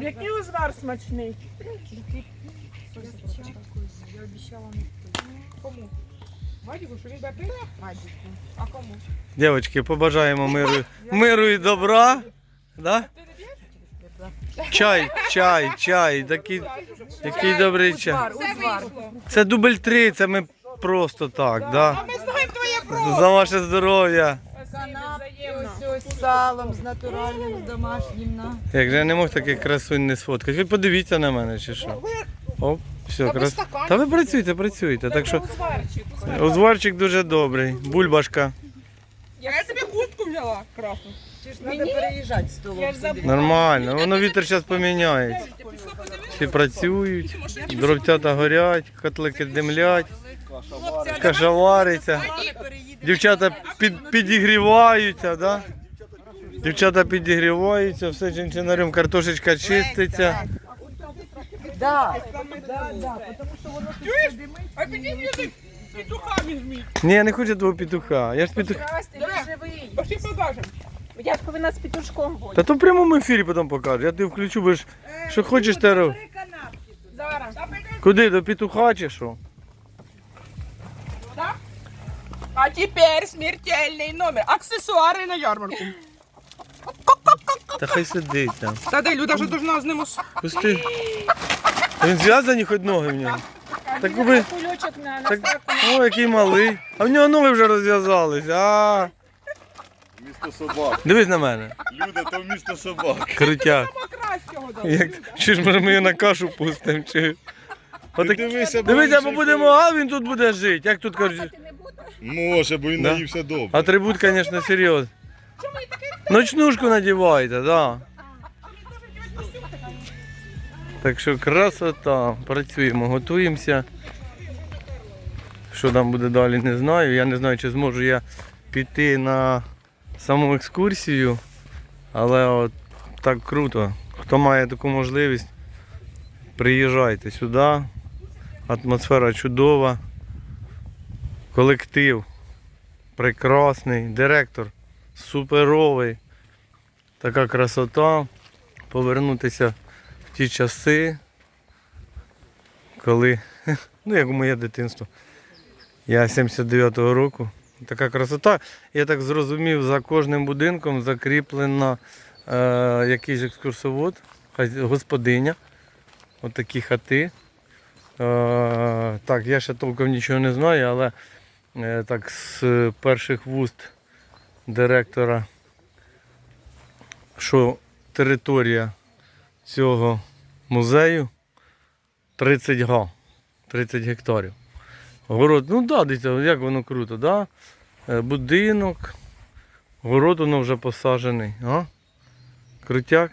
Який узвар смачний? Я обіцяла не Кому? Мадіку, що він буде пити? Мадіку. А кому? Дівчатки, побажаємо миру, миру і добра. Да? Чай, чай, чай. Такий, такий добрий чай. Це дубль три, це ми просто так, да? За ваше здоров'я. Салом, з натуральним, з домашнім. на. Як же я не мог таких красунь не сфоткати. Ви подивіться на мене чи що. Оп, все, крас... Та ви працюйте, працюйте. Так що узварчик дуже добрий. Бульбашка. Я собі куртку взяла красну. Чи ж треба переїжджати з. Нормально, воно вітер зараз поміняється. Всі працюють, дровцята горять, котлики димлять, каша вариться. Дівчата під, підігріваються, да? Дівчата підігріваються, все чинчинарем, картошечка чиститься. Да. Да, да. А підійдіть петухами змій. Ні, я не хочу того петуха. Я ж петух. Пошли покажемо. Я ж повинна з петушком бути. Та то в прямому ефірі потім покажу. Я тебе включу, бо ж що хочеш те роб. Зараз. Куди? До петуха чи що? А тепер смертельний номер. Аксесуари на ярмарку. Та хай сидить там. Та де Люда вже должна з ним ос- Пусти. Він зв'язані хоч ноги в нього. Так. Кульочок на Так, о, який малий. А в нього ноги вже розв'язались. А, Місто собак. дивись на мене. Люди, то місто собак. Крутяк. дав. Як, чи ж може ми його на кашу пустимо? Чи... Отак... дивися, бо Дивися, він бо ще будемо, а він тут буде жити. Як тут кажуть? Може, бо він Да. наївся добре. Атрибут, звісно, серйозний. Ночнушку надівайте, да. Так що красота. Працюємо, готуємося. Що там буде далі, не знаю. Я не знаю, чи зможу я піти на саму екскурсію. Але от так круто. Хто має таку можливість, приїжджайте сюди. Атмосфера чудова. Колектив прекрасний, директор суперовий. Така красота. Повернутися в ті часи, коли, ну як моє дитинство. Я 79-го року. Така красота. Я так зрозумів, за кожним будинком закріплено е, якийсь екскурсовод, господиня. От такі хати. Е, так, я ще толком нічого не знаю, але е, так з перших вуст директора, що територія цього музею 30 га, 30 гектарів. Город, ну да, дивіться, як воно круто, да? Е, Будинок, город воно вже посаджений. А? Крутяк.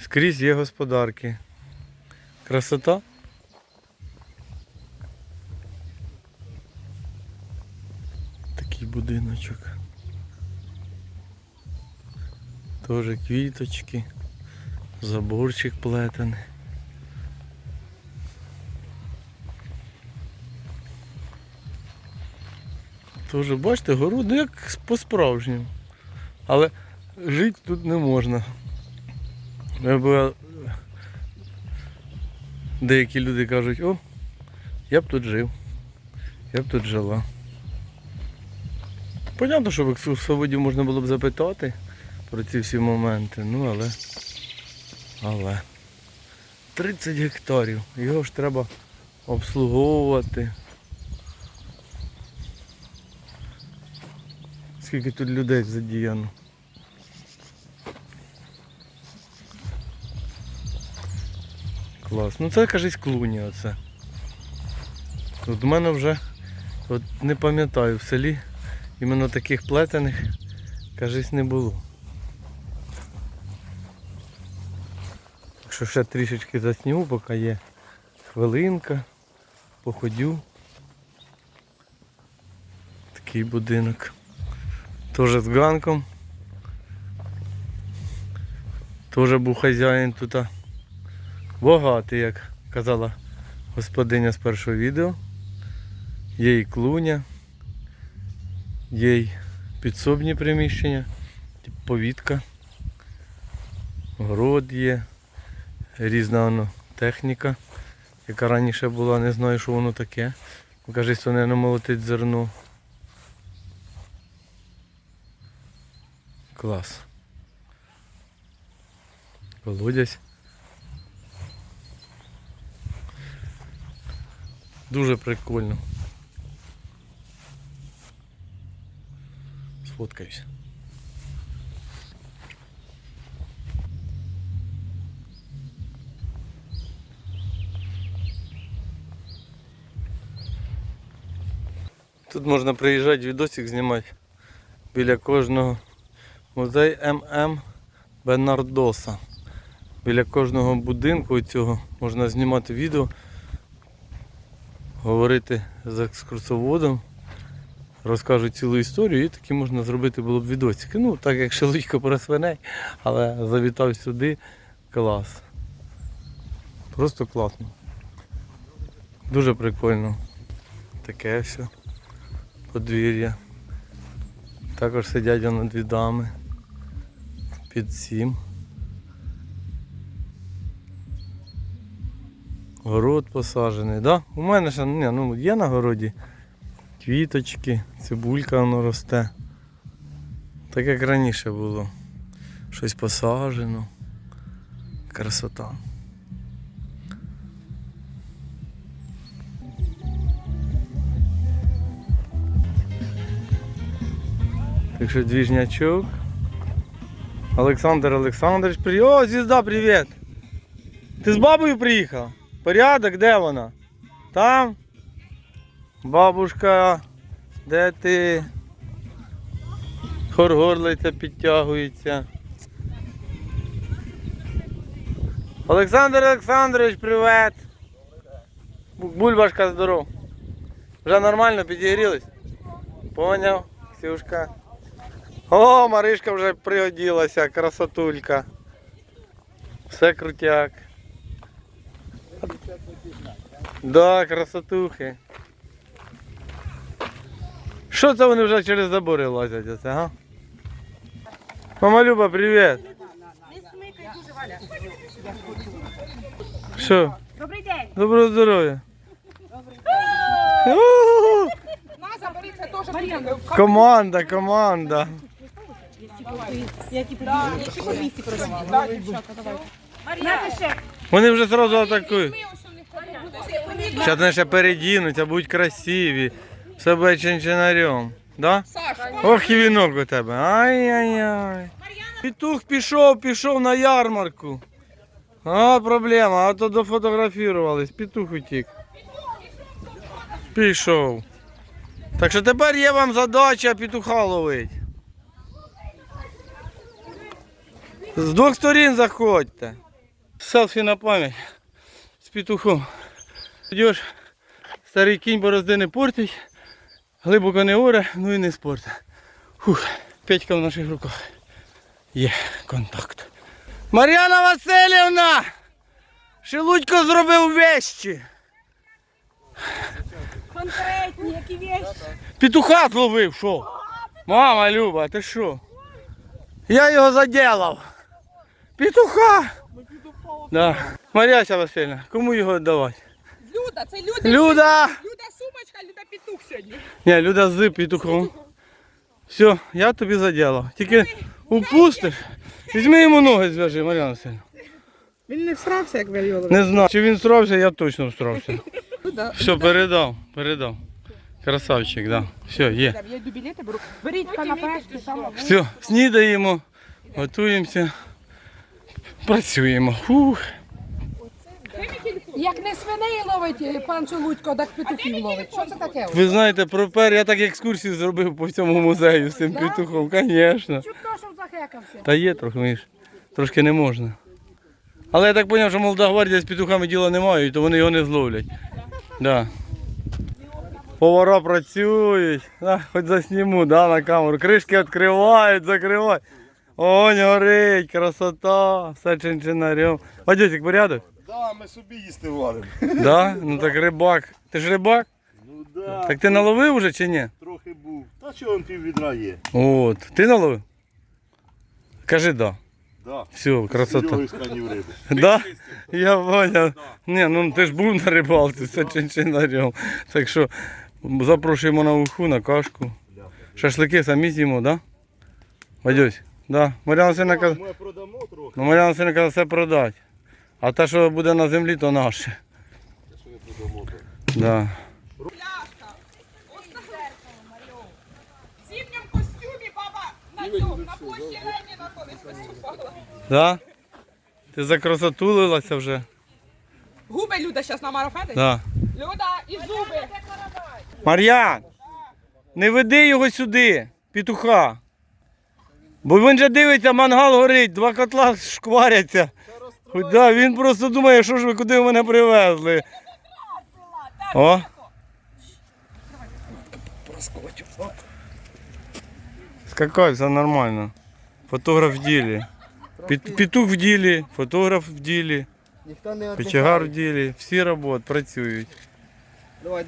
Скрізь є господарки. Красота. Такий будиночок. Тоже квіточки, заборчик плетений. Тоже, бачите, город ну, як по-справжньому. Але жити тут не можна. Я б- Деякі люди кажуть, о, я б тут жив, я б тут жила. Понятно, що в екскурсоводі можна було б запитати про ці всі моменти, ну але. Але. 30 гектарів. Його ж треба обслуговувати. Скільки тут людей задіяно. Клас. Ну це кажись клуні оце. От у мене вже от не пам'ятаю в селі іменно таких плетених кажись не було. Так що ще трішечки засню, поки є хвилинка, походю. Такий будинок. Теж з ганком. Теж був хазяїн тут. Багатий, як казала господиня з першого відео. Є і клуня, є й підсобні приміщення, повітка. город є, різна воно техніка, яка раніше була, не знаю, що воно таке. Кажуть, що не молотить зерно. Клас. Колодязь. Дуже прикольно. Сфоткаюсь. Тут можна приїжджати, відосик знімати біля кожного. Музей ММ Бенардоса. Біля кожного будинку цього можна знімати відео, говорити з екскурсоводом, розкажуть цілу історію і такі можна зробити було б відосики. Ну, так як шелудько про свиней, але завітав сюди. Клас. Просто класно. Дуже прикольно. Таке все. Подвір'я. Також сидять воно дві дами. Під сім. Город посаджений, да? У мене ще ні, ну, є на городі квіточки, цибулька воно росте. Так як раніше було. Щось посаджено. Красота. Так що двіжнячок. Олександр Олександрович, привіт. О, звізда, привіт. Ти з бабою приїхав? Порядок, де вона? Там? Бабушка, де ти? Хоргорлиця підтягується. Олександр Олександрович, привіт. Бульбашка здоров. Вже нормально підігрілись? Поняв, Ксюшка. О, Маришка вже пригодилася, красотулька. Все крутяк. Да, красотухи. Що це вони вже через забори лазять оце, га? Мама Люба, привіт. Що? Добрий день. Доброго здоров'я. Заберіться теж. Команда, команда. Які да, які по 200 продавали. Да, дівчата, давай. Знаєте ще? Вони вже одразу атакують. Зараз вони ще передінуться, будуть красиві. Все буде чинчинарем. Да? Ох і вінок у тебе. Ай-яй-яй. Петух пішов, пішов на ярмарку. А, проблема, а то дофотографірувались. Петух утік. Пішов. Так що тепер є вам задача петуха ловить. З двох сторін заходьте. Селфі на пам'ять з петухом. Йдеш, старий кінь борозди не портить. Глибоко не оре, ну і не спорт. Фух, п'ятька в наших руках. Є контакт. Мар'яна Васильівна! Шелудько зробив вещі. Конкретні, які вещі. Петуха зловив, що? Мама Люба, ти що? Я його заділав. Петуха! Да. Мар'яся Васильівна, кому його віддавати? Люда, це Люда. Люда! Люда сумочка, Люда петух сьогодні. Ні, Люда з петухом. Все, я тобі заділав. Тільки упустиш. Візьми йому ноги зв'яжи, Мар'яна Васильівна. Він не всрався, як вельйоловий. Не знаю. Чи він стрався, я точно встрався. Все, передав, передав. Красавчик, да. Все, є. Я йду білети беру. Беріть канапешки, саме. Все, снідаємо, готуємося, працюємо. Фух. Як не свиней ловить пан Чолудько, так петухів ловить. Що це таке? Ви знаєте, пропер, я так екскурсію зробив по всьому музею з цим петухом, звісно. Чутно, що захекався. Та є трохи, між. Трошки не можна. Але я так зрозумів, що молода гвардія з петухами діла не мають, то вони його не зловлять. Да. Повара працюють. Да, хоч засніму, да, на камеру. Кришки відкривають, закривають. Огонь горить, красота, все чинчинарем. Вадюсик, порядок? Да, ми собі їсти варимо. Да? Ну так рибак. Ти ж рибак? Ну да. Так ти наловив уже чи ні? Трохи був. Та що он пів відра є? От. Ти наловив? Кажи да. Да. Все, красота. Серега із риби. Да? Я понял. Не, ну ти ж був на рибалці з чинчинарем. Так що запрошуємо на уху, на кашку. Шашлики самі з'їмо, да? Вадюсь, да. Мар'яна Сина каже, Ми продамо трохи. ну Мар'яна Сина каже, все продать. А те, що буде на землі, то наше. Що не продамо, то. Да. Пляшка. Ось на зеркало, Маріо. В зимньому костюмі баба на цьому, на площі Леніна колись виступала. Да? Ти закрасотулилася вже? Губи Люда зараз на марафеті? Да. Люда, і зуби. Мар'ян, не веди його сюди, петуха. Бо він же дивиться, мангал горить, два котла шкваряться. Да, він просто думає, що ж ви куди мене привезли. О. Скакай, все нормально. Фотограф в ділі. Пет- Петух в ділі, фотограф в ділі, Ніхто печагар в ділі, всі роботи, працюють. Давай,